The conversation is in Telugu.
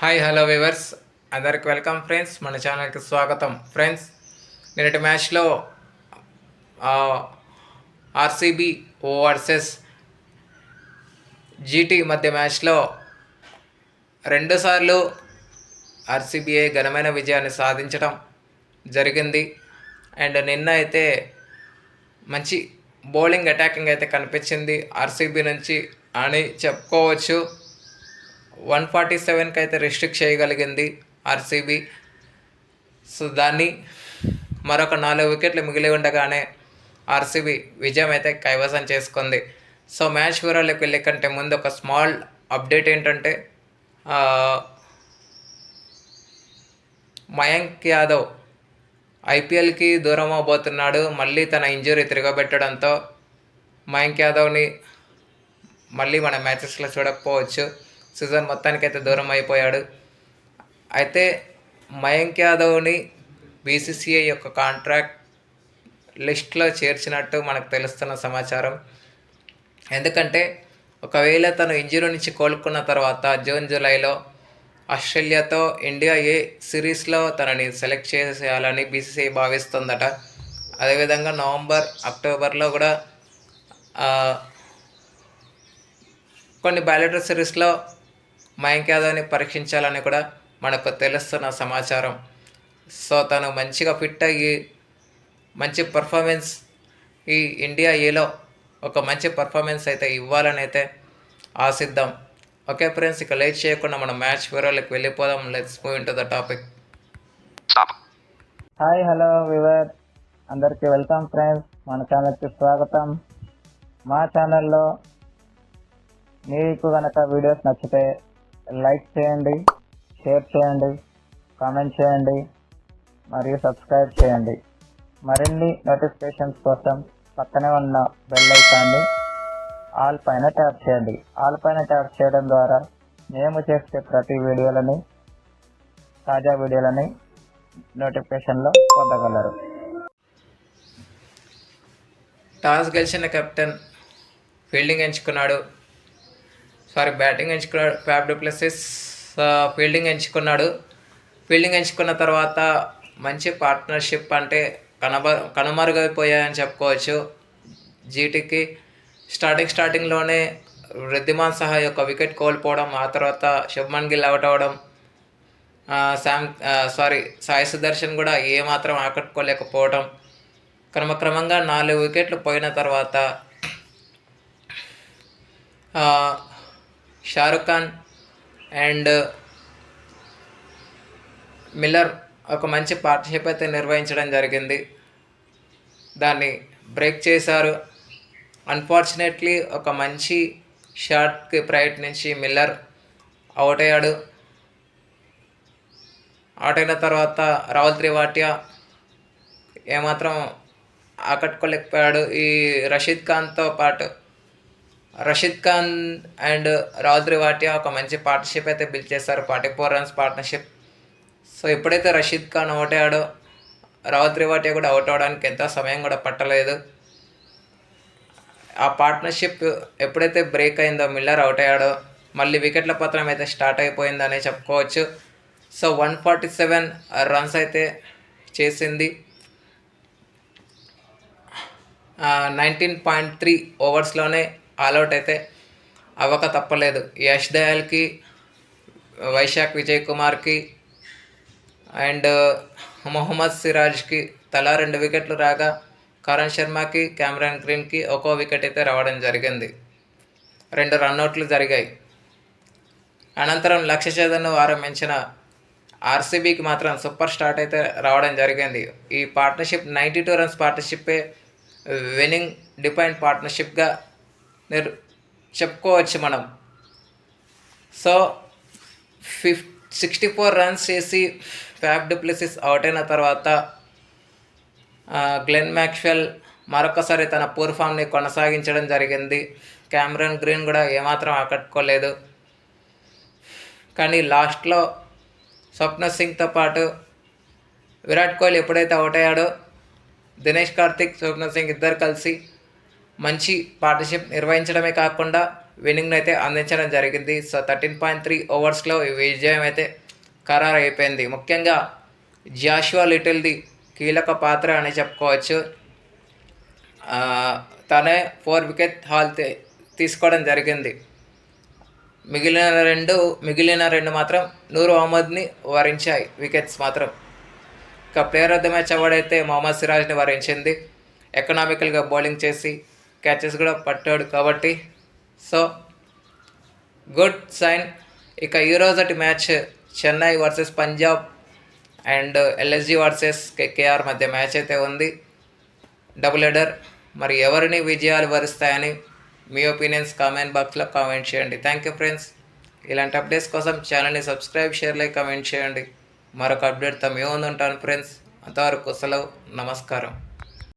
హాయ్ హలో వివర్స్ అందరికి వెల్కమ్ ఫ్రెండ్స్ మన ఛానల్కి స్వాగతం. ఫ్రెండ్స్ నిన్నటి మ్యాచ్లో ఆర్సీబీ ఓ వర్సెస్ జీటీ మధ్య మ్యాచ్లో రెండుసార్లు ఆర్సీబీఐ ఘనమైన విజయాన్ని సాధించడం జరిగింది. అండ్ నిన్న అయితే మంచి బౌలింగ్ అటాకింగ్ అయితే కనిపించింది. ఆర్సీబీ నుంచి అని చెప్పుకోవచ్చు. వన్ ఫార్టీ సెవెన్కి అయితే రిస్ట్రిక్ట్ చేయగలిగింది ఆర్సీబీ. సో దాన్ని మరొక నాలుగు వికెట్లు మిగిలి ఉండగానే ఆర్సీబీ విజయం అయితే కైవసం చేసుకుంది. సో మ్యాచ్ వివరాలకు వెళ్ళే కంటే ముందు ఒక స్మాల్ అప్డేట్ ఏంటంటే మయాంక్ యాదవ్ ఐపీఎల్కి దూరం అవబోతున్నాడు. మళ్ళీ తన ఇంజురీ తిరగబెట్టడంతో మయాంక్ యాదవ్ని మళ్ళీ మన మ్యాచెస్లో చూడకపోవచ్చు. సీజన్ మొత్తానికైతే దూరం అయిపోయాడు. అయితే మయాంక్ యాదవ్ని బీసీసీఐ యొక్క కాంట్రాక్ట్ లిస్ట్లో చేర్చినట్టు మనకు తెలుస్తున్న సమాచారం. ఎందుకంటే ఒకవేళ తను ఇంజురీ నుంచి కోలుకున్న తర్వాత జూన్ జూలైలో ఆస్ట్రేలియాతో ఇండియా ఏ సిరీస్లో తనని సెలెక్ట్ చేసేయాలని బీసీసీఐ భావిస్తుందట. అదేవిధంగా నవంబర్ అక్టోబర్లో కూడా కొన్ని బ్యాలెటర్ సిరీస్లో మయాంక్ యాదవ్ని పరీక్షించాలని కూడా మనకు తెలుస్తున్న సమాచారం. సో తను మంచిగా ఫిట్ అయ్యి మంచి పర్ఫార్మెన్స్ ఈ ఇండియా ఏలో ఒక మంచి పర్ఫార్మెన్స్ అయితే ఇవ్వాలని అయితే ఆశిద్దాం. ఓకే ఫ్రెండ్స్ ఇక లేట్ చేయకుండా మనం మ్యాచ్ వివరాలకు వెళ్ళిపోదాం. Let's move into the topic hi hello viewer అందరికీ వెల్కమ్ ఫ్రెండ్స్. మన ఛానల్కి స్వాగతం. మా ఛానల్లో మీకు కనుక వీడియోస్ నచ్చితే లైక్ చేయండి షేర్ చేయండి కామెంట్ చేయండి మరియు సబ్స్క్రైబ్ చేయండి. మరిన్ని నోటిఫికేషన్స్ కోసం పక్కనే ఉన్న బెల్ ఐకాన్ని ఆల్ పైన ట్యాప్ చేయండి. ఆల్ పైన ట్యాప్ చేయడం ద్వారా మేము చేసే ప్రతి వీడియోలని తాజా వీడియోలని నోటిఫికేషన్లో పొందగలరు. టాస్ గెలిచిన కెప్టెన్ ఫీల్డింగ్ ఎంచుకున్నాడు. సారీ బ్యాటింగ్ ఎంచుకున్నాడు ఫ్యాబ్ డూప్లెసిస్ ఫీల్డింగ్ ఎంచుకున్నాడు. ఫీల్డింగ్ ఎంచుకున్న తర్వాత మంచి పార్ట్నర్షిప్ అంటే కనబ కనుమరుగైపోయాయని చెప్పుకోవచ్చు. జీటీకి స్టార్టింగ్ స్టార్టింగ్లోనే వృద్ధిమాన్ సహా యొక్క వికెట్ కోల్పోవడం ఆ తర్వాత శుభ్మన్ గిల్ అవుట్ అవ్వడం శామ్ సారీ సాయి సుదర్శన్ కూడా ఏమాత్రం ఆకట్టుకోలేకపోవడం. క్రమక్రమంగా నాలుగు వికెట్లు పోయిన తర్వాత Shahrukh Khan and uh, Miller ఒక మంచి పార్ట్నర్షిప్ అయితే నిర్వహించడం జరిగింది. దాన్ని బ్రేక్ చేశారు. అన్ఫార్చునేట్లీ ఒక మంచి షాట్కి ప్రయత్నించి మిల్లర్ అవుట్ అయ్యాడు. అవుట్ అయిన తర్వాత రాహుల్ త్రివాటియా ఏమాత్రం ఆకట్టుకోలేకపోయాడు. ఈ రషీద్ ఖాన్తో పాటు రషీద్ ఖాన్ అండ్ రాహుల్ త్రివాటియా ఒక మంచి పార్ట్నర్షిప్ అయితే బిల్డ్ చేశారు. Forty four runs partnership so ఎప్పుడైతే రషీద్ ఖాన్ అవుట్ అయ్యాడో రాహుల్ త్రివాటియా కూడా అవుట్ అవడానికి ఎంత సమయం కూడా పట్టలేదు. ఆ పార్ట్నర్షిప్ ఎప్పుడైతే బ్రేక్ అయిందో మిల్లర్ అవుట్ అయ్యాడో మళ్ళీ వికెట్ల పత్రం అయితే స్టార్ట్ అయిపోయిందని చెప్పుకోవచ్చు. So one forty seven runs అయితే చేసింది. నైన్టీన్ పాయింట్ త్రీ ఓవర్స్లోనే ఆల్అవుట్ అయితే అవ్వక తప్పలేదు. యష్ దయాల్కి వైశాఖ్ విజయ్ కుమార్కి అండ్ మొహమ్మద్ సిరాజ్కి తలా రెండు వికెట్లు రాగా కరణ్ శర్మకి కెమెరాన్ గ్రీన్కి ఒక్కో వికెట్ అయితే రావడం జరిగింది. రెండు రన్అట్లు జరిగాయి. అనంతరం లక్ష్య చేదన్ను ఆరంభించిన ఆర్సీబీకి మాత్రం సూపర్ స్టార్ట్ అయితే రావడం జరిగింది. ఈ పార్ట్నర్షిప్ నైంటీ టూ రన్స్ పార్ట్నర్షిప్పే విన్నింగ్ డిపెండ్ పార్ట్నర్షిప్గా నిర్ చెప్పుకోవచ్చు మనం. సో ఫిఫ్ సిక్స్టీ ఫోర్ రన్స్ చేసి ఫ్యాబ్ డిప్లెసిస్ అవుట్ అయిన తర్వాత గ్లెన్ మ్యాక్స్వెల్ మరొకసారి తన పూర్ ఫామ్ని కొనసాగించడం జరిగింది. క్యామరన్ గ్రీన్ కూడా ఏమాత్రం ఆకట్టుకోలేదు. కానీ లాస్ట్లో స్వప్న సింగ్తో పాటు విరాట్ కోహ్లీ ఎప్పుడైతే అవుట్ అయ్యాడో దినేష్ కార్తిక్ స్వప్న సింగ్ ఇద్దరు కలిసి మంచి పార్ట్నర్షిప్ నిర్వహించడమే కాకుండా విన్నింగ్ అయితే అందించడం జరిగింది. సో థర్టీన్ పాయింట్ త్రీ ఓవర్స్లో ఈ విజయం అయితే ఖరారు అయిపోయింది ముఖ్యంగా జాషువా లిటిల్ది కీలక పాత్ర అని చెప్పుకోవచ్చు. తనే ఫోర్ వికెట్ హాల్ తీసుకోవడం జరిగింది. మిగిలిన రెండు మిగిలిన రెండు మాత్రం నూరు అహ్మద్ని వరించాయి వికెట్స్ మాత్రం. ఇక player of the match award అయితే మొహమ్మద్ సిరాజ్ని వరించింది. ఎకనామికల్గా బౌలింగ్ చేసి క్యాచెస్ కూడా పట్టాడు కాబట్టి. సో గుడ్ సైన్ ఇక ఈరోజటి match Chennai versus Punjab and LSG versus KKR మధ్య మ్యాచ్ అయితే ఉంది. డబుల్ ఎడర్ మరి ఎవరిని విజయాలు వరుస్తాయని మీ ఒపీనియన్స్ కామెంట్ బాక్స్లో కామెంట్ చేయండి. థ్యాంక్ యూ ఫ్రెండ్స్ ఇలాంటి అప్డేట్స్ కోసం ఛానల్ని సబ్స్క్రైబ్ షేర్ లైక్ కామెంట్ చేయండి. మరొక అప్డేట్తో మేము ఉంటాను ఫ్రెండ్స్ అంతవరకు సెలవు. నమస్కారం.